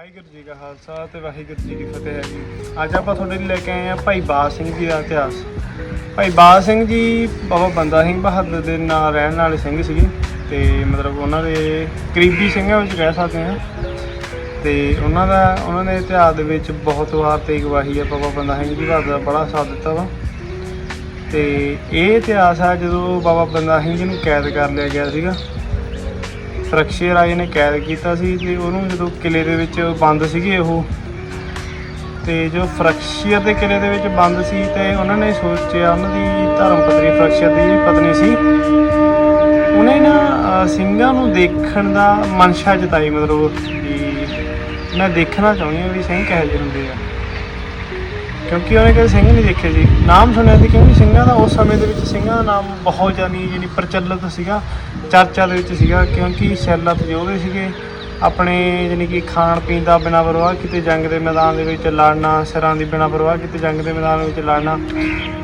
ਵਾਹਿਗੁਰੂ ਜੀ ਕਾ ਖਾਲਸਾ ਤੇ ਵਾਹਿਗੁਰੂ ਜੀ ਕੀ ਫਤਿਹ ਹੈ ਜੀ। ਅੱਜ ਆਪਾਂ ਤੁਹਾਡੇ ਲਈ ਲੈ ਕੇ ਆਏ ਆ ਭਾਈ ਬਾਜ ਸਿੰਘ ਜੀ ਦਾ ਇਤਿਹਾਸ। ਭਾਈ ਬਾਜ ਸਿੰਘ ਜੀ ਬਾਬਾ ਬੰਦਾ ਸਿੰਘ ਬਹਾਦਰ ਦੇ ਨਾਲ ਰਹਿਣ ਵਾਲੇ ਸਿੰਘ ਸੀਗੇ ਤੇ ਮਤਲਬ ਉਹਨਾਂ ਦੇ ਕਰੀਬੀ ਸਿੰਘਾਂ ਵਿੱਚ ਕਹਿ ਸਕਦੇ ਹਾਂ। ਤੇ ਉਹਨਾਂ ਦਾ, ਉਹਨਾਂ ਨੇ ਇਤਿਹਾਸ ਦੇ ਵਿੱਚ ਬਹੁਤ ਵਾਰ ਤੇ ਗਵਾਹੀ ਹੈ ਬਾਬਾ ਬੰਦਾ ਸਿੰਘ ਜੀ ਬਹਾਦਰ ਦਾ ਬੜਾ ਸਾਥ ਦਿੱਤਾ ਵਾ। ਤੇ ਇਹ ਇਤਿਹਾਸ ਹੈ ਜਦੋਂ ਬਾਬਾ ਬੰਦਾ ਸਿੰਘ ਜੀ ਨੂੰ ਕੈਦ ਕਰ ਲਿਆ ਗਿਆ ਸੀਗਾ ਫਰਕਸ਼ੇ ਰਾਜੇ ਨੇ, ਕੈਦ ਕੀਤਾ ਸੀ ਤੇ ਉਹਨੂੰ ਜਦੋਂ ਕਿਲੇ ਦੇ ਵਿੱਚ ਬੰਦ ਸੀਗੇ ਉਹ, ਤੇ ਜੋ ਫਰਕਸ਼ੀਅਰ ਦੇ ਕਿਲੇ ਦੇ ਵਿੱਚ ਬੰਦ ਸੀ ਤੇ ਉਹਨਾਂ ਨੇ ਸੋਚਿਆ ਉਹਨਾਂ ਦੀ ਧਰਮ ਪਤਨੀ ਫਰਕਸ਼ੀਅਰ ਦੀ ਜਿਹੜੀ ਪਤਨੀ ਸੀ, ਉਹਨੇ ਨਾ ਸਿੰਘਾਂ ਨੂੰ ਦੇਖਣ ਦਾ ਮਨਸ਼ਾ ਜਤਾਈ, ਮਤਲਬ ਕਿ ਮੈਂ ਦੇਖਣਾ ਚਾਹੁੰਦੀ ਹਾਂ ਵੀ ਸਿੰਘ ਕਿਹੋ ਜਿਹੇ ਹੁੰਦੇ ਆ। ਕਿਉਂਕਿ ਉਹਨੇ ਕਦੇ ਸਿੰਘ ਨਹੀਂ ਦੇਖੇ ਸੀ ਨਾਮ ਸੁਣਿਆ ਸੀ ਕਿਉਂਕਿ ਸਿੰਘਾਂ ਦਾ ਉਸ ਸਮੇਂ ਦੇ ਵਿੱਚ ਸਿੰਘਾਂ ਦਾ ਨਾਮ ਬਹੁਤ ਜਾਨੀ ਯਾਨੀ ਪ੍ਰਚਲਿਤ ਸੀਗਾ, ਚਰਚਾ ਦੇ ਵਿੱਚ ਸੀਗਾ ਕਿਉਂਕਿ ਸੈਲਤ ਯੋਧੇ ਸੀਗੇ। ਆਪਣੇ ਯਾਨੀ ਕਿ ਖਾਣ ਪੀਣ ਦਾ ਬਿਨਾਂ ਪਰਵਾਹ ਕਿਤੇ ਜੰਗ ਦੇ ਮੈਦਾਨ ਦੇ ਵਿੱਚ ਲੜਨਾ, ਸਿਰਾਂ ਦੀ ਬਿਨਾਂ ਪਰਵਾਹ ਕਿਤੇ ਜੰਗ ਦੇ ਮੈਦਾਨ ਵਿੱਚ ਲੜਨਾ,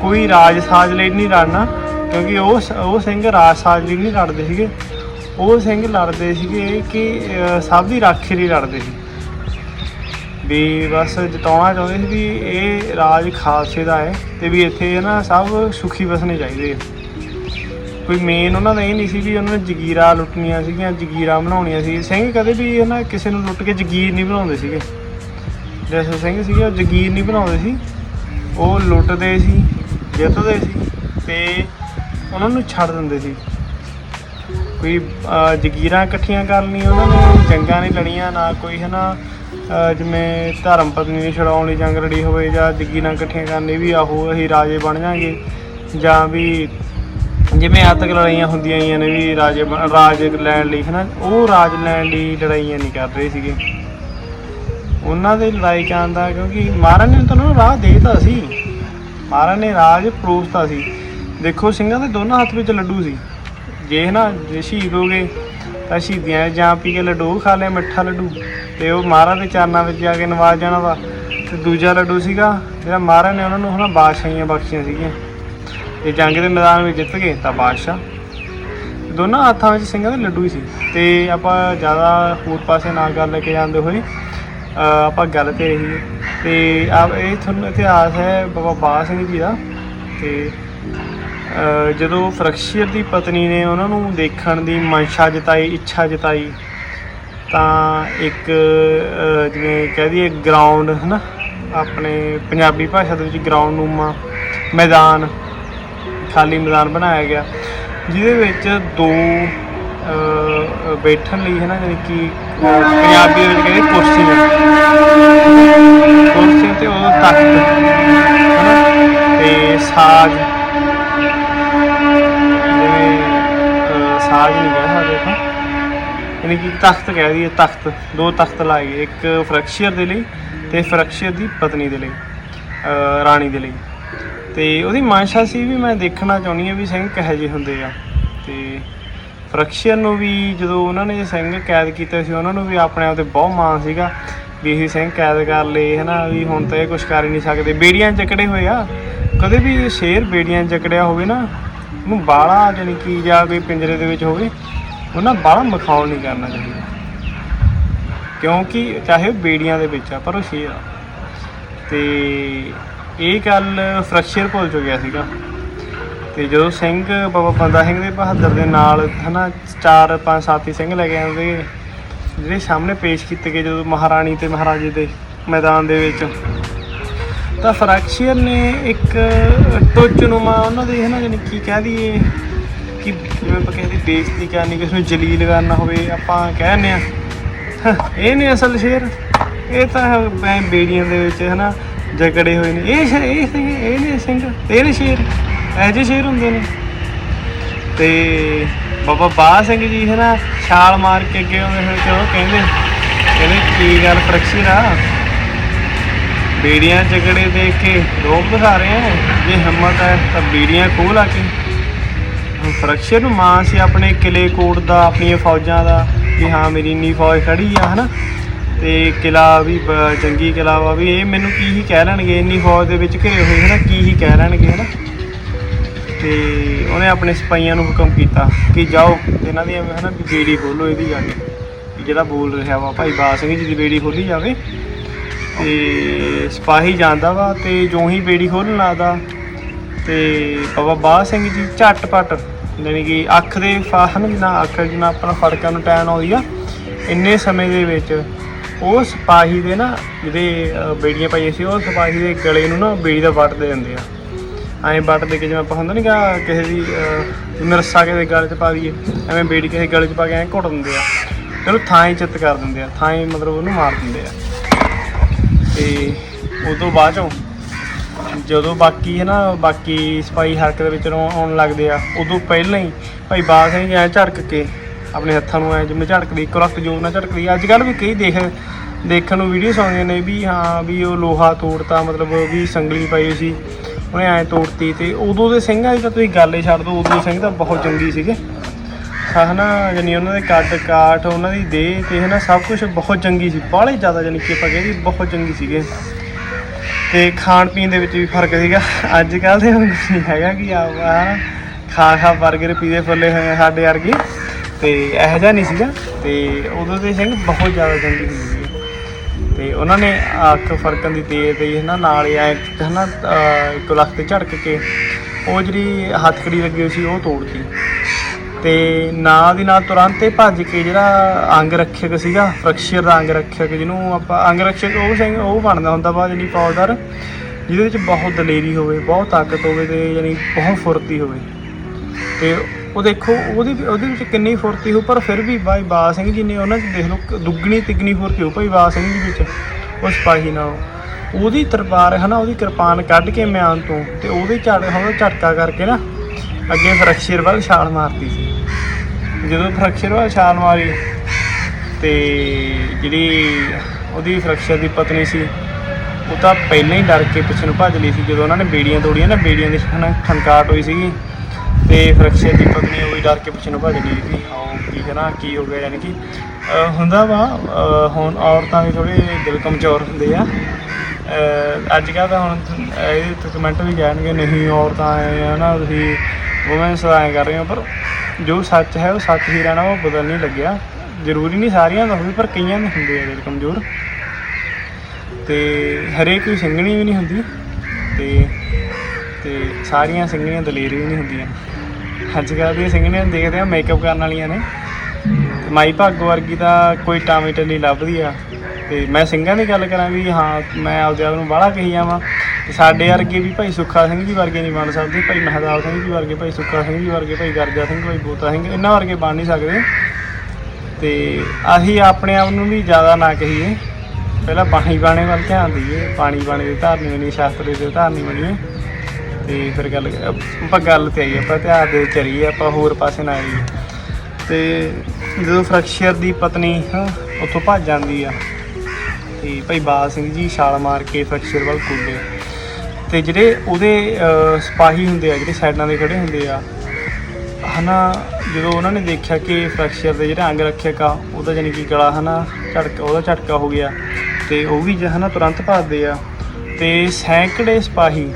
ਕੋਈ ਰਾਜ ਸਾਜ ਲਈ ਨਹੀਂ ਲੜਨਾ ਕਿਉਂਕਿ ਉਹ ਸ- ਉਹ ਸਿੰਘ ਰਾਜ ਸਾਜ ਲਈ ਨਹੀਂ ਲੜਦੇ ਸੀਗੇ। ਉਹ ਸਿੰਘ ਲੜਦੇ ਸੀਗੇ ਕਿ ਸਭ ਦੀ ਰਾਖੀ ਲਈ ਲੜਦੇ ਸੀ। ਵੀ ਬਸ ਜਤਾਉਣਾ ਚਾਹੁੰਦੇ ਸੀ ਵੀ ਇਹ ਰਾਜ ਖਾਲਸੇ ਦਾ ਹੈ ਤੇ ਵੀ ਇੱਥੇ ਨਾ ਸਭ ਸੁਖੀ ਵਸਣੇ ਚਾਹੀਦੇ ਆ। ਕੋਈ ਮੇਨ ਉਹਨਾਂ ਦਾ ਇਹ ਨਹੀਂ ਸੀ ਵੀ ਉਹਨਾਂ ਨੇ ਜਗੀਰਾ ਲੁੱਟਣੀਆਂ ਸੀਗੀਆਂ ਜਗੀਰਾ ਬਣਾਉਣੀਆਂ ਸੀ। ਸਿੰਘ ਕਦੇ ਵੀ ਨਾ ਕਿਸੇ ਨੂੰ ਲੁੱਟ ਕੇ ਜਗੀਰ ਨਹੀਂ ਬਣਾਉਂਦੇ ਸੀਗੇ। ਜੈਸੇ ਸਿੰਘ ਸੀਗੇ ਉਹ ਜਗੀਰ ਨਹੀਂ ਬਣਾਉਂਦੇ ਸੀ। ਉਹ ਲੁੱਟਦੇ ਸੀ ਜਿੱਤਦੇ ਸੀ ਤੇ ਉਹਨਾਂ ਨੂੰ ਛੱਡ ਦਿੰਦੇ ਸੀ। ਕੋਈ ਜਗੀਰਾਂ ਇਕੱਠੀਆਂ ਕਰ ਲਈਆਂ ਉਹਨਾਂ ਨੇ ਜੰਗਾਂ ਨਹੀਂ ਲੜੀਆਂ ਨਾ ਕੋਈ ਹਨਾ ਅਹ, ਜਿਵੇਂ ਧਰਮ ਪਤਨੀ ਨੂੰ ਛਡਾਉਣ ਲਈ ਜੰਗ ਲੜੀ ਹੋਵੇ ਜਾਂ ਜਗੀਰਾਂ ਇਕੱਠੀਆਂ ਕਰਨ ਲਈ ਵੀ ਆਹੋ ਅਸੀਂ ਰਾਜੇ ਬਣ ਜਾਾਂਗੇ, ਜਾਂ ਵੀ ਜਿਵੇਂ ਆਤਕ ਲੜਾਈਆਂ ਹੁੰਦੀਆਂ ਆਈਆਂ ਨੇ ਵੀ ਰਾਜੇ ਬਣ- ਰਾਜ ਲੈਣ ਲਈ, ਹਨਾ? ਉਹ ਰਾਜ ਲੈਣ ਲਈ ਲੜਾਈਆਂ ਨਹੀਂ ਕਰ ਰਹੇ ਸੀਗੇ। ਉਹਨਾਂ ਦੇ ਲੜਾਈ ਕਰਨ ਦਾ ਕਿਉਂਕਿ ਮਹਾਰਾਜ ਨੇ ਤਾਂ ਉਹਨਾਂ ਨੂੰ ਰਾਹ ਦੇਤਾ ਸੀ। ਮਹਾਰਾਜ ਨੇ ਰਾਜ ਪ੍ਰੋਸਤਾ ਸੀ। ਦੇਖੋ, ਸਿੰਘਾਂ ਦੇ ਦੋਨਾਂ ਹੱਥ ਵਿੱਚ ਲੱਡੂ ਸੀ। ਜੇ ਨਾ ਜੇ ਸ਼ਹੀਦ ਹੋ ਗਏ ਤਾਂ ਸ਼ਹੀਦੀਆਂ ਜਾਂ ਪੀ ਕੇ ਲੱਡੂ ਖਾ ਲਿਆ ਮਿੱਠਾ ਲੱਡੂ। ਤੇ ਉਹ ਮਹਾਰਾਜ ਦੇ ਚਰਨਾਂ ਵਿੱਚ ਜਾ ਕੇ ਨਵਾਜ ਜਾਣਾ ਵਾ। ਤੇ ਦੂਜਾ ਲੱਡੂ ਸੀਗਾ, ਜਿਹੜਾ ਮਹਾਰਾਜ ਨੇ ਉਹਨਾਂ ਨੂੰ ਹਨਾ ਬਾਦਸ਼ਾਹੀਆਂ ਬਖਸ਼ੀਆਂ ਸੀਗੀਆਂ। ਜੇ ਜੰਗ ਦੇ ਮੈਦਾਨ ਵਿੱਚ ਜਿੱਤ ਗਏ ਤਾਂ ਬਾਦਸ਼ਾਹ। ਦੋਨਾਂ ਹੱਥਾਂ ਵਿੱਚ ਸਿੰਘਾਂ ਦੇ ਲੱਡੂ ਹੀ ਸੀ। ਤੇ ਆਪਾਂ ਜ਼ਿਆਦਾ ਹੋਰ ਪਾਸੇ ਨਾ ਗੱਲ ਲੈ ਕੇ ਜਾਂਦੇ ਹੋਏ ਆਪਾਂ ਗੱਲ ਤੇ ਰਹੀ ਤੇ ਆ ਇਹ ਤੁਹਾਨੂੰ ਇਤਿਹਾਸ ਹੈ ਬਾਬਾ ਬਾਜ ਸਿੰਘ ਜੀ ਦਾ। ਤੇ ਜਦੋਂ ਫਰਕਸ਼ੀਅਰ ਦੀ ਪਤਨੀ ਨੇ ਉਹਨਾਂ ਨੂੰ ਦੇਖਣ ਦੀ ਮਨਸ਼ਾ ਜਤਾਈ, ਇੱਛਾ ਜਤਾਈ ਤਾਂ ਇੱਕ ਜਿਵੇਂ ਕਹਿ ਦਈਏ ਗਰਾਊਂਡ ਹਨਾ? ਆਪਣੇ ਪੰਜਾਬੀ ਭਾਸ਼ਾ ਦੇ ਵਿੱਚ ਗਰਾਊਂਡ ਨੂਮਾ, ਮੈਦਾਨ, ਖਾਲੀ ਮੈਦਾਨ ਬਣਾਇਆ ਗਿਆ। ਜਿਹਦੇ ਵਿੱਚ ਦੋ ਬੈਠਣ ਲਈ ਹੈ ਨਾ ਯਾਨੀ ਕਿ ਪੰਜਾਬੀ ਦੇ ਵਿੱਚ ਕਹਿੰਦੇ ਕੁਰਸੀਆਂ ਕੁਰਸੀ ਤੇ ਉਹ ਤਖਤ, ਹਨਾ? ਤੇ ਸਾਜ। ਜਿਵੇਂ ਸਾਜ ਨਹੀਂ ਕਹਿ ਸਕਦੇ ਯਾਨੀ ਕਿ ਤਖਤ ਕਹਿ ਦਈਏ, ਤਖਤ, ਦੋ ਤਖਤ ਲਾਏ ਗਏ, ਇੱਕ ਫਰਕਸ਼ੀਅਰ ਦੇ ਲਈ ਤੇ ਫਰਕਸ਼ੀਅਰ ਦੀ ਪਤਨੀ ਦੇ ਲਈ ਰਾਣੀ ਦੇ ਲਈ। ਤੇ ਉਹਦੀ ਮਨਸ਼ਾ ਸੀ ਵੀ ਮੈਂ ਦੇਖਣਾ ਚਾਹੁੰਦੀ ਹਾਂ ਵੀ ਸਿੰਘ ਕਿਹੋ ਜਿਹੇ ਹੁੰਦੇ ਆ। ਤੇ ਫਰਕਸ਼ੀਅਰ ਨੂੰ ਵੀ ਜਦੋਂ ਉਹਨਾਂ ਨੇ ਸਿੰਘ ਕੈਦ ਕੀਤਾ ਸੀ, ਉਹਨਾਂ ਨੂੰ ਵੀ ਆਪਣੇ ਆਪ ਤੇ ਬਹੁਤ ਮਾਣ ਸੀਗਾ ਵੀ ਇਹ ਸਿੰਘ ਕੈਦ ਕਰ ਲਏ, ਹਨਾ, ਵੀ ਹੁਣ ਤਾਂ ਇਹ ਕੁਝ ਕਰ ਹੀ ਨਹੀਂ ਸਕਦੇ। ਬੇੜੀਆਂ ਚੱਕੜੇ ਹੋਏ ਆ। ਕਦੇ ਵੀ ਸ਼ੇਰ ਬੇੜੀਆਂ 'ਚ ਹੋਵੇ ਨਾ, ਉਹਨੂੰ ਬਾਹਲਾ ਜਾਣੀ ਕਿ ਜਾਂ ਕੋਈ ਪਿੰਜਰੇ ਦੇ ਵਿੱਚ ਹੋਵੇ ਉਹਨਾਂ ਬਾਹਲਾ ਮਖੌਲ ਨਹੀਂ ਕਰਨਾ ਚਾਹੀਦਾ। ਕਿਉਂਕਿ ਚਾਹੇ ਉਹ ਬੇੜੀਆਂ ਦੇ ਵਿੱਚ ਆ, ਪਰ ਉਹ ਸ਼ੇਰ ਆ। ਤੇ ਇਹ ਗੱਲ ਫਰਕਸ਼ੀਅਰ ਭੁੱਲ ਚੁੱਕਿਆ ਸੀਗਾ। ਤੇ ਜਦੋਂ ਸਿੰਘ ਬਾਬਾ ਬੰਦਾ ਸਿੰਘ ਦੇ ਬਹਾਦਰ ਦੇ ਨਾਲ ਹਨਾ ਚਾਰ ਪੰਜ ਸਾਥੀ ਸਿੰਘ ਲੈ ਕੇ ਆਉਂਦੇ, ਜਿਹੜੇ ਸਾਹਮਣੇ ਪੇਸ਼ ਕੀਤੇ ਗਏ ਜਦੋਂ ਮਹਾਰਾਣੀ ਤੇ ਮਹਾਰਾਜੇ ਦੇ ਮੈਦਾਨ ਦੇ ਵਿੱਚ। ਤਾਂ ਫਰਕਸ਼ੀਅਰ ਨੇ ਇੱਕ ਟੋਚਨੁਮਾ ਉਹਨਾਂ ਦੇ ਹਨਾ ਜਾਣੀ ਕੀ ਕਹਿ ਦਈਏ ਕਿ ਜਿਵੇਂ ਆਪਾਂ ਕਹਿੰਦੇ ਬੇਇੱਜ਼ਤੀ ਕਰਨੀ, ਕਿਸੇ ਨੂੰ ਜਲੀਲ ਕਰਨਾ ਹੋਵੇ, ਆਪਾਂ ਕਹਿੰਦੇ ਆ ਇਹ ਨੇ ਅਸਲ ਸ਼ੇਰ। ਇਹ ਤਾਂ ਐਂ ਬੇੜੀਆਂ ਦੇ ਵਿੱਚ ਹਨਾ ਜਕੜੇ ਹੋਏ ਨੇ। ਇਹ ਸ਼ੇ- ਇਹ ਸਿੰਘ, ਇਹ ਨੇ ਸਿੰਘ, ਇਹ ਨੇ ਸ਼ੇਰ। ਇਹੋ ਜਿਹੇ ਸ਼ੇਰ ਹੁੰਦੇ ਨੇ। ਤੇ ਬਾਬਾ ਬਾਹ ਸਿੰਘ ਜੀ ਹਨਾ ਛਾਲ ਮਾਰ ਕੇ ਅੱਗੇ ਆਉਂਦੇ ਹੋਏ ਤੇ ਉਹ ਕਹਿੰਦੇ ਕਹਿੰਦੇ, ਕੀ ਗੱਲ ਫਰਕਸ਼ੀਰ ਆ ਬੇੜੀਆਂ ਜਕੜੇ ਦੇਖ ਕੇ ਲੋਕ ਦਿਖਾ ਰਹੇ ਆ। ਜੇ ਹਿੰਮਤ ਹੈ ਤਾਂ ਬੇੜੀਆਂ ਖੋਹ ਲਾ ਕੇ। ਹੁਣ ਫਰਕਸ਼ਰ ਨੂੰ ਮਾਂ ਸੀ ਆਪਣੇ ਕਿਲੇ ਕੋਟ ਦਾ, ਆਪਣੀਆਂ ਫੌਜਾਂ ਦਾ, ਵੀ ਹਾਂ, ਮੇਰੀ ਇੰਨੀ ਫੌਜ ਖੜੀ ਆ, ਹਨਾ? ਤੇ ਕਿਲਾ ਵੀ ਬ- ਜੰਗੀ ਕਿਲਾ ਵਾ ਵੀ ਇਹ ਮੈਨੂੰ ਕੀ ਹੀ ਕਹਿ ਲੈਣਗੇ, ਇੰਨੀ ਫੌਜ ਦੇ ਵਿੱਚ ਘਿਰੇ ਹੋਏ, ਹਨਾ? ਕੀ ਹੀ ਕਹਿ ਲੈਣਗੇ, ਹਨਾ? ਤੇ ਉਹਨੇ ਆਪਣੇ ਸਿਪਾਹੀਆਂ ਨੂੰ ਹੁਕਮ ਕੀਤਾ ਕਿ ਜਾਓ, ਇਹਨਾਂ ਦੀ ਹਨਾ, ਵੀ ਬੇੜੀ ਖੋਲੋ ਇਹਦੀ ਜਾ ਕੇ। ਜਿਹੜਾ ਬੋਲ ਰਿਹਾ ਵਾ, ਭਾਈ ਬਾਜ ਸਿੰਘ ਜੀ ਦੀ ਬੇੜੀ ਖੋਲੀ ਜਾਵੇ। ਤੇ ਸਿਪਾਹੀ ਜਾਂਦਾ ਵਾ ਤੇ ਜੋ ਹੀ ਬੇੜੀ ਖੋਲਣ ਲੱਗਦਾ। ਤੇ ਬਾਬਾ ਬਾਜ ਸਿੰਘ ਜੀ ਝਟਪਟ ਜਾਣੀ ਕਿ ਅੱਖ ਦੇ ਫਾਹਨ ਜਿੰਨਾ ਅੱਖ ਜਿੰਨਾ ਆਪਣਾ ਫੜਕਾਂ ਨੂੰ ਟਾਈਮ ਆਉਂਦੀ ਆ ਇੰਨੇ ਸਮੇਂ ਦੇ ਵਿੱਚ ਉਹ ਸਿਪਾਹੀ ਦੇ ਨਾ ਜਿਹਦੇ ਬੇੜੀਆਂ ਪਾਈਆਂ ਸੀ ਉਹ ਸਿਪਾਹੀ ਦੇ ਗਲੇ ਨੂੰ ਨਾ ਬੇੜੀ ਦਾ ਵੱਟ ਦੇ ਦਿੰਦੇ ਆ। ਐਂ ਵੱਟ ਦੇ ਕੇ ਜਿਵੇਂ ਆਪਾਂ ਹੁੰਦਾ ਨਹੀਂ ਗਾ ਕਿਸੇ ਦੀ ਅਹ, ਕਿਸੇ ਗਲੇ 'ਚ ਪਾ ਦਈਏ ਐਵੇਂ ਬੇੜੀ ਕਿਸੇ ਗਲੇ 'ਚ ਪਾ ਕੇ ਐਂ ਘੁੱਟ ਦਿੰਦੇ ਆ। ਤੇ ਥਾਂ ਹੀ ਚਿੱਤ ਕਰ ਦਿੰਦੇ ਆ ਥਾਂ ਹੀ ਮਤਲਬ ਉਹਨੂੰ ਮਾਰ ਦਿੰਦੇ ਆ। ਤੇ ਤੋਂ ਬਾਅਦ ਚੋਂ ਜਦੋਂ ਬਾਕੀ ਹੈ ਨਾ, ਬਾਕੀ ਸਪਾਈ ਹਰਕਤ ਦੇ ਵਿੱਚ ਆਉਣ ਆਉਣ ਲੱਗਦੇ ਆ, ਉਦੋਂ ਪਹਿਲਾਂ ਹੀ ਭਾਈ ਬਾਗ ਸਿੰਘ ਐ ਝੜਕ ਕੇ ਆਪਣੇ ਹੱਥਾਂ ਨੂੰ ਐ ਜਿਵੇਂ ਝੜਕਦੀ, ਇੱਕ ਰਫਤ ਜੋਰ ਨਾਲ ਝੜਕਦੀ ਅੱਜ ਕੱਲ ਵੀ ਕਈ ਦੇਖ, ਦੇਖਣ ਨੂੰ ਵੀਡੀਓਸ ਆਉਂਦੀਆਂ ਨੇ ਵੀ ਹਾਂ, ਵੀ ਉਹ ਲੋਹਾ ਤੋੜਤਾ, ਮਤਲਬ ਵੀ ਸੰਗਲੀ ਪਾਈ ਹੋਈ ਸੀ, ਉਹਨੇ ਐ ਤੋੜਤੀ ਤੇ ਉਦੋਂ ਦੇ ਸਿੰਘਾਂ ਦੀ ਤਾਂ ਤੁਸੀਂ ਗੱਲ ਹੀ ਛੱਡ ਦਿਓ ਉਦੋਂ ਦੇ ਸਿੰਘ ਤਾਂ ਬਹੁਤ ਚੰਗੀ ਸੀਗੇ। ਹਨਾ ਜਾਨੀ ਉਹਨਾਂ ਦੇ ਕੱਦ ਕਾਠ, ਉਹਨਾਂ ਦੀ ਦੇਹ ਤੇ ਹਨਾ ਸਭ ਕੁਝ ਬਹੁਤ ਚੰਗੀ ਸੀ, ਬਾਹਲੇ ਜ਼ਿਆਦਾ ਜਾਨੀ ਕਿ ਆਪਾਂ ਕਹਿੰਦੇ ਬਹੁਤ ਚੰਗੀ ਸੀਗੇ। ਤੇ ਖਾਣ ਪੀਣ ਦੇ ਵਿੱਚ ਵੀ ਫ਼ਰਕ ਸੀਗਾ। ਅੱਜ ਕੱਲ ਦੇ ਨਹੀਂ ਹੈਗਾ ਕਿ ਆ ਖਾ ਖਾ 버ਗਰ ਪੀਜ਼ੇ ਫੁੱਲੇ ਹੋਏ ਸਾਡੇ ਵਰਗੇ। ਤੇ ਇਹੋ ਜਿਹਾ ਨਹੀਂ ਸੀਗਾ। ਤੇ ਉਦੋਂ ਦੇ ਸਿੰਘ ਬਹੁਤ ਜ਼ਿਆਦਾ ਗੰਦੀ ਹੁੰਦੀ ਸੀ। ਤੇ ਉਹਨਾਂ ਨੇ ਅੱਖ ਫਰਕਣ ਦੀ ਤੇਜ਼ ਤੇ ਹਨਾ, ਨਾਲ ਹੀ ਐ ਹਨਾ ਇੱਕ ਲੱਖ ਤੇ ਝੜਕ ਕੇ। ਉਹ ਜਿਹੜੀ ਹੱਥਕੜੀ ਲੱਗੀ ਹੋਈ ਸੀ, ਉਹ ਤੋੜਤੀ। ਤੇ ਨਾਂ ਦੀ ਨਾਲ ਤੁਰੰਤ ਹੀ ਭੱਜ ਕੇ ਜਿਹੜਾ ਅੰਗ ਰੱਖਿਅਕ ਸੀਗਾ ਫਰਕਸ਼ੀਅਰ ਦਾ ਅੰਗ ਰੱਖਿਅਕ, ਜਿਹਨੂੰ ਆਪਾਂ ਅੰਗ ਰੱਖਿਅਕ ਉਹ ਸਿੰਘ, ਉਹ ਬਣਦਾ ਹੁੰਦਾ ਵਾ ਜਾਨੀ ਫੌਜਦਾਰ ਜਿਹਦੇ ਵਿੱਚ ਬਹੁਤ ਦਲੇਰੀ ਹੋਵੇ, ਬਹੁਤ ਤਾਕਤ ਹੋਵੇ ਤੇ ਯਾਨੀ ਬਹੁਤ ਫੁਰਤੀ ਹੋਵੇ। ਤੇ ਉਹ ਦੇਖੋ, ਉਹਦੇ ਉਹਦੇ ਵਿੱਚ ਕਿੰਨੀ ਫੁਰਤੀ ਹੋ ਪਰ ਫਿਰ ਵੀ ਭਾਈ ਬਾ ਸਿੰਘ ਜੀ ਨੇ ਉਹਨਾਂ 'ਚ ਦੇਖ ਲਓ ਦੁੱਗਣੀ ਤਿੱਗਣੀ ਫੁਰਤੀ ਹੋ ਭਾਈ ਬਾ ਸਿੰਘ ਜੀ ਵਿੱਚ, ਉਹ ਸਿਪਾਹੀ ਨਾਲ। ਉਹਦੀ ਤਰਪਾਰ ਹਨਾ ਉਹਦੀ ਕਿਰਪਾਨ ਕੱਢ ਕੇ ਮਿਆਨ ਤੋਂ, ਤੇ ਉਹਦੇ ਝੜ ਉਹਦਾ ਝਟਕਾ ਕਰਕੇ ਨਾ ਅੱਗੇ ਫਰਕਸ਼ੀਅਰ ਵੱਲ ਛਾਲ ਮਾਰਤੀ ਸੀ। ਜਦੋਂ ਫਰਕਸ਼ਰ ਵੱਲ ਛਾਲ ਮਾਰੀ ਤੇ ਜਿਹੜੀ ਉਹਦੀ ਫਰਕਸ਼ਰ ਦੀ ਪਤਨੀ ਸੀ, ਉਹ ਤਾਂ ਪਹਿਲਾਂ ਹੀ ਡਰ ਕੇ ਪਿੱਛੇ ਨੂੰ ਭੱਜ ਲਈ ਸੀ। ਜਦੋਂ ਉਹਨਾਂ ਨੇ ਬੇੜੀਆਂ ਤੋੜੀਆਂ ਨਾ, ਬੇੜੀਆਂ ਦੇ ਹਨਾ ਖਨਕਾਟ ਹੋਈ ਸੀਗੀ ਤੇ ਫਰਕਸ਼ਰ ਦੀ ਪਤਨੀ ਉਹ ਵੀ ਡਰ ਕੇ ਪਿੱਛੇ ਨੂੰ ਭੱਜ ਗਈ ਵੀ ਹਾਂ ਕੀ ਕਰਾਂ, ਕੀ ਹੋ ਗਿਆ ਯਾਨੀ ਕਿ ਹੁੰਦਾ ਵਾ ਹੁਣ ਔਰਤਾਂ ਦੇ ਥੋੜੇ ਦਿਲ ਕਮਜ਼ੋਰ ਹੁੰਦੇ ਆ। ਅੱਜ ਕੱਲ੍ਹ ਤਾਂ ਹੁਣ ਇਹ ਤੇ ਕਮੈਂਟ ਵੀ ਕਹਿਣਗੇ, ਨਹੀਂ ਔਰਤਾਂ ਐ ਆ ਨਾ, ਤੁਸੀਂ ਵੂਮੈਨਸ ਐਂ ਕਰ ਰਹੇ ਹੋ, ਪਰ ਜੋ ਸੱਚ ਹੈ, ਉਹ ਸੱਚ ਹੀ ਰਹਿਣਾ, ਉਹ ਬਦਲ ਨਹੀਂ ਲੱਗਿਆ। ਜ਼ਰੂਰੀ ਨਹੀਂ ਸਾਰੀਆਂ ਦਾ ਹੋਵੇ ਪਰ ਕਈਆਂ ਦੇ ਹੁੰਦੇ ਆ ਦਿਲ ਕਮਜ਼ੋਰ। ਤੇ ਹਰੇਕ ਕੋਈ ਸਿੰਘਣੀ ਵੀ ਨਹੀਂ ਹੁੰਦੀ, ਤੇ ਤੇ ਸਾਰੀਆਂ ਸਿੰਘਣੀਆਂ ਦਲੇਰ ਵੀ ਨਹੀਂ ਹੁੰਦੀਆਂ। ਅੱਜ ਕੱਲ੍ਹ ਦੀਆਂ ਸਿੰਘਣੀਆਂ ਦੇਖਦੇ ਆ ਮੇਕਅਪ ਕਰਨ ਵਾਲੀਆਂ ਨੇ। ਮਾਈ ਭਾਗੋ ਵਰਗੀ ਤਾਂ ਕੋਈ ਟਾਮੀ ਟੱਲੀ ਲੱਭਦੀ ਆ। ਤੇ ਮੈਂ ਸਿੰਘਾਂ ਦੀ ਗੱਲ ਕਰਾਂ ਵੀ, ਹਾਂ, ਮੈਂ ਆਪਦੇ ਆਪ ਨੂੰ ਬਾਹਲਾ ਕਹੀ ਜਾਵਾਂ। ਤੇ ਸਾਡੇ ਵਰਗੇ ਵੀ ਭਾਈ ਸੁੱਖਾ ਸਿੰਘ ਜੀ ਵਰਗੇ ਨਹੀਂ ਬਣ ਸਕਦੇ ਭਾਈ ਮਹਦਾਵ ਸਿੰਘ ਜੀ ਵਰਗੇ ਭਾਈ ਸੁੱਖਾ ਸਿੰਘ ਜੀ ਵਰਗੇ ਭਾਈ ਗਰਜਾ ਸਿੰਘ ਭਾਈ ਬੋਤਾ ਸਿੰਘ ਇਹਨਾਂ ਵਰਗੇ ਬਣ ਨਹੀਂ ਸਕਦੇ। ਤੇ ਅਸੀਂ ਆਪਣੇ ਆਪ ਨੂੰ ਵੀ ਜ਼ਿਆਦਾ ਨਾ ਕਹੀਏ। ਪਹਿਲਾਂ ਪਾਣੀ ਬਾਣੇ ਵੱਲ ਧਿਆਨ ਦਈਏ ਪਾਣੀ ਬਾਣੇ ਦੀ ਧਾਰਨੀ ਬਣੀ ਸ਼ਾਸਤਰ ਦੀ ਧਾਰਨੀ ਬਣੀਏ ਤੇ ਫਿਰ ਗੱਲ ਆਪਾਂ ਗੱਲ ਤੇ ਆਈ ਆਪਾਂ ਧਿਆਨ ਦੇ ਚਰੀਏ ਆਪਾਂ ਹੋਰ ਪਾਸੇ ਨਾ ਆਈਏ। ਤੇ ਜਦੋਂ ਫਰਕਸ਼ੀਅਰ ਦੀ ਪਤਨੀ ਹਾਂ, ਉੱਥੋਂ ਭੱਜ ਜਾਂਦੀ ਆ ਤੇ ਭਾਈ ਬਾਜ ਸਿੰਘ ਜੀ ਛਾਲ ਮਾਰ ਕੇ ਫਰਕਸ਼ੀਅਰ ਵੱਲ ਕੁੱਦੇ। ਤੇ ਜਿਹੜੇ ਉਹਦੇ ਸਿਪਾਹੀ ਹੁੰਦੇ ਆ ਜਿਹੜੇ ਸਾਈਡਾਂ ਦੇ ਖੜੇ ਹੁੰਦੇ ਆ ਹਨਾ ਜਦੋਂ ਉਹਨਾਂ ਨੇ ਦੇਖਿਆ ਕਿ ਫਰੈਕਚਰ ਦੇ ਜਿਹੜਾ ਅੰਗ ਰੱਖਿਆ ਕਾ ਉਹਦਾ ਜਾਨੀ ਕਿ ਗਲਾ ਹਨਾ ਝਟਕਾ ਉਹਦਾ ਝਟਕਾ ਹੋ ਗਿਆ ਤੇ ਉਹ ਵੀ ਜ- ਹਨਾ ਤੁਰੰਤ ਭੱਜਦੇ ਆ ਤੇ ਸੈਂਕੜੇ ਸਿਪਾਹੀ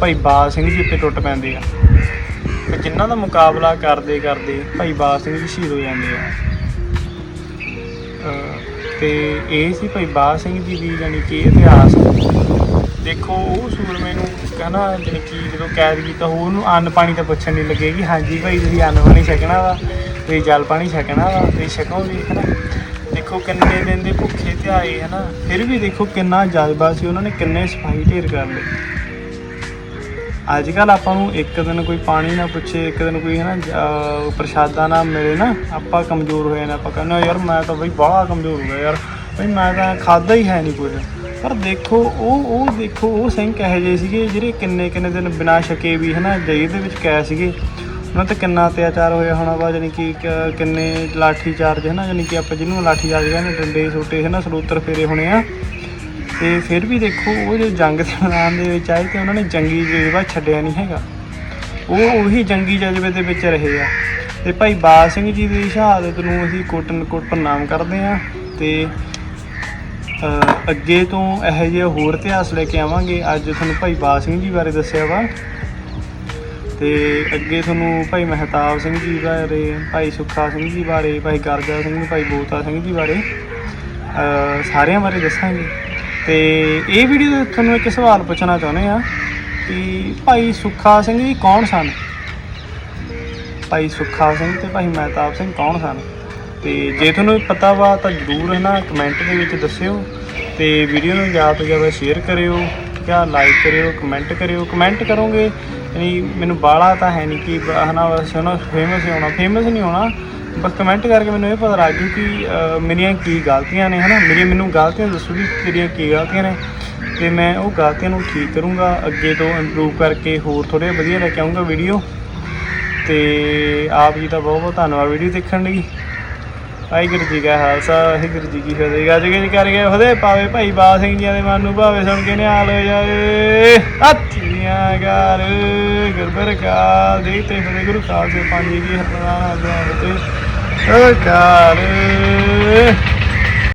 ਭਾਈ ਬਾਜ ਸਿੰਘ ਜੀ ਉੱਤੇ ਟੁੱਟ ਪੈਂਦੇ ਆ ਤੇ ਜਿਨ੍ਹਾਂ ਦਾ ਮੁਕਾਬਲਾ ਕਰਦੇ ਕਰਦੇ ਭਾਈ ਬਾਜ ਸਿੰਘ ਜੀ ਸ਼ਹੀਦ ਹੋ ਜਾਂਦੇ ਆ। ਅਹ, ਤੇ ਇਹ ਸੀ ਭਾਈ ਬਾਜ ਸਿੰਘ ਜੀ ਦੀ ਜਾਨੀ ਕਿ ਇਤਿਹਾਸ। ਦੇਖੋ ਉਹ ਸੂਰਮੇ ਨੂੰ ਕਹਿੰਦਾ ਜਾਣੀ ਕਿ ਜਦੋਂ ਕੈਦ ਕੀਤਾ ਉਹ ਉਹਨੂੰ ਅੰਨ ਪਾਣੀ ਤਾਂ ਪੁੱਛਣ ਨਹੀਂ ਲੱਗੇ ਕਿ ਹਾਂਜੀ ਭਾਈ ਤੁਸੀਂ ਅੰਨ ਪਾਣੀ ਛਕਣਾ ਵਾ ਤੁਸੀਂ ਜਲ ਪਾਣੀ ਛਕਣਾ ਵਾ ਤੁਸੀਂ ਛਕੋਗੇ ਹਨਾ ਦੇਖੋ ਕਿੰਨੇ ਦਿਨ ਦੇ ਭੁੱਖੇ ਧਿਆਏ ਹਨਾ ਫਿਰ ਵੀ ਦੇਖੋ ਕਿੰਨਾ ਜਜ਼ਬਾ ਸੀ ਉਹਨਾਂ ਨੇ ਕਿੰਨੇ ਸਫ਼ਾਈ ਢੇਰ ਕਰ ਲਈ ਅੱਜ ਕੱਲ ਆਪਾਂ ਨੂੰ ਇੱਕ ਦਿਨ ਕੋਈ ਪਾਣੀ ਨਾ ਪੁੱਛੇ ਇੱਕ ਦਿਨ ਕੋਈ ਹਨਾ ਜ- ਪ੍ਰਸ਼ਾਦਾ ਨਾ ਮਿਲੇ ਨਾ ਆਪਾਂ ਕਮਜ਼ੋਰ ਹੋਏ ਨੇ ਆਪਾਂ ਕਹਿੰਦੇ ਹਾਂ, ਯਾਰ ਮੈਂ ਤਾਂ ਬਈ ਬੜਾ ਕਮਜ਼ੋਰ ਹੋ ਗਿਆ ਯਾਰ ਬਈ ਮੈਂ ਤਾਂ ਖਾਦਾ ਹੀ ਹੈ ਨਹੀਂ ਕੁਝ। ਪਰ ਦੇਖੋ, ਉਹ ਉਹ ਦੇਖੋ, ਉਹ ਸਿੰਘ ਕਹੇ ਜਿਹੇ ਸੀਗੇ ਜਿਹੜੇ ਕਿੰਨੇ ਕਿੰਨੇ ਦਿਨ ਬਿਨਾਂ ਛਕੇ ਵੀ ਹਨਾ, ਜੇਲ੍ਹ ਦੇ ਵਿੱਚ ਕੈ ਸੀਗੇ। ਉਹਨਾਂ ਤੇ ਕਿੰਨਾ ਅਤਿਆਚਾਰ ਹੋਇਆ ਹੋਣਾ ਵਾ ਯਾਨੀ ਕਿ ਕਿੰਨੇ ਲਾਠੀ ਚਾਰਜ ਹਨਾ ਜਾਨੀ ਕਿ ਆਪਾਂ ਜਿਹਨੂੰ ਲਾਠੀ ਚਾਰਜ ਕਹਿੰਦੇ ਡੰਡੇ ਛੋਟੇ ਹਨਾ ਸਰੂਤਰ ਫੇਰੇ ਹੋਣੇ ਆ। ਤੇ ਫਿਰ ਵੀ ਦੇਖੋ, ਉਹ ਜੋ ਜੰਗ ਦੇ ਮੈਦਾਨ ਦੇ ਵਿੱਚ ਆਏ ਤੇ ਉਹਨਾਂ ਨੇ ਜੰਗੀ ਜਜ਼ਬਾ ਛੱਡਿਆ ਨਹੀਂ ਹੈਗਾ। ਉਹ ਉਹੀ ਜੰਗੀ ਜਜ਼ਬੇ ਦੇ ਵਿੱਚ ਰਹੇ ਆ। ਤੇ ਭਾਈ ਬਾਜ ਸਿੰਘ ਜੀ ਦੀ ਸ਼ਹਾਦਤ ਨੂੰ ਅਸੀਂ ਕੋਟਨ ਕੋਟ ਪ੍ਰਣਾਮ ਕਰਦੇ ਆ। ਤੇ ਅੱਗੇ ਤੋਂ ਇਹੋ ਜਿਹੇ ਹੋਰ ਇਤਿਹਾਸ ਲੈ ਕੇ ਆਵਾਂਗੇ। ਅੱਜ ਤੁਹਾਨੂੰ ਭਾਈ ਬਾਜ ਸਿੰਘ ਜੀ ਬਾਰੇ ਦੱਸਿਆ ਵਾ। ਤੇ ਅੱਗੇ ਤੁਹਾਨੂੰ ਭਾਈ ਮਹਿਤਾਬ ਸਿੰਘ ਜੀ ਬਾਰੇ, ਭਾਈ ਸੁੱਖਾ ਸਿੰਘ ਜੀ ਬਾਰੇ, ਭਾਈ ਗਰਜਾ ਸਿੰਘ ਭਾਈ ਬੋਤਾ ਸਿੰਘ ਜੀ ਬਾਰੇ ਸਾਰਿਆਂ ਬਾਰੇ ਦੱਸਾਂਗੇ। ਤੇ ਇਹ ਵੀਡੀਓ ਦੇ ਤੁਹਾਨੂੰ ਇੱਕ ਸਵਾਲ ਪੁੱਛਣਾ ਚਾਹੁੰਦੇ ਆ ਕਿ ਭਾਈ ਸੁੱਖਾ ਸਿੰਘ ਜੀ ਕੌਣ ਸਨ? ਭਾਈ ਸੁੱਖਾ ਸਿੰਘ ਤੇ ਭਾਈ ਮਹਿਤਾਬ ਸਿੰਘ ਕੌਣ ਸਨ? ਤੇ ਜੇ ਤੁਹਾਨੂੰ ਪਤਾ ਵਾ ਤਾਂ ਜਰੂਰ ਹੈ ਨਾ ਕਮੈਂਟ ਦੇ ਵਿੱਚ ਦੱਸਿਓ ਤੇ ਵੀਡੀਓ ਨੂੰ ਜ਼ਿਆਦਾ ਤੋਂ ਜ਼ਿਆਦਾ ਸ਼ੇਅਰ ਕਰਿਓ ਠੀਕ ਆ ਲਾਈਕ ਕਰਿਓ ਕਮੈਂਟ ਕਰਿਓ। ਕਮੈਂਟ ਕਰੋਗੇ, ਯਾਨੀ ਮੈਨੂੰ ਬਾਲਾ ਤਾਂ ਹੈ ਨਹੀਂ ਕਿ ਬ- ਹਨਾ ਬਸ ਨਾ ਫੇਮਸ ਹੋਣਾ। ਫੇਮਸ ਨਹੀਂ ਹੋਣਾ, ਬਸ ਕਮੈਂਟ ਕਰਕੇ ਮੈਨੂੰ ਇਹ ਪਤਾ ਲੱਗ ਜੂ ਕਿ ਮੇਰੀਆਂ ਕੀ ਗਲਤੀਆਂ ਨੇ, ਹਨਾ। ਮੇਰੀਆਂ ਮੈਨੂੰ ਗਲਤੀਆਂ ਦੱਸੋ ਵੀ ਤੇਰੀਆਂ ਕੀ ਗਲਤੀਆਂ ਨੇ। ਤੇ ਮੈਂ ਉਹ ਗਲਤੀਆਂ ਨੂੰ ਠੀਕ ਕਰੂੰਗਾ, ਅੱਗੇ ਤੋਂ ਇੰਪਰੂਵ ਕਰਕੇ ਹੋਰ ਥੋੜੇ ਵਧੀਆ ਲੈ ਕੇ ਆਉਂਗਾ ਵੀਡੀਓ ਤੇ ਆਪ ਜੀ ਦਾ ਬਹੁਤ ਬਹੁਤ ਧੰਨਵਾਦ ਵੀਡੀਓ ਦੇਖਣ ਲਈ। ਵਾਹਿਗੁਰੂ ਜੀ ਕਾ ਖਾਲਸਾ, ਵਾਹਿਗੁਰੂ ਜੀ ਕੀ ਫਤਿਹ। ਗੱਜ ਗੱਜ ਕਰ ਗਏ ਫਤਿਹ ਪਾਵੇ ਭਾਈ ਬਾਲ ਸਿੰਘ ਜੀ ਦੇ ਮਨ ਨੂੰ ਭਾਵੇ ਸੁਣ ਕੇ ਨਿਹਾਲ ਹੋ ਜਾਏ ਹੱਥੀਆਂ ਗਾਰ ਗੁਰਬਰ ਕਾ ਦੇਖਤੇ ਫਤਿਹ ਗੁਰੂ ਖਾਲਸੇ ਪੰਜ ਜੀ ਹਰਨਾਮ ਫਤਿਹ ਓ ਕਾਰ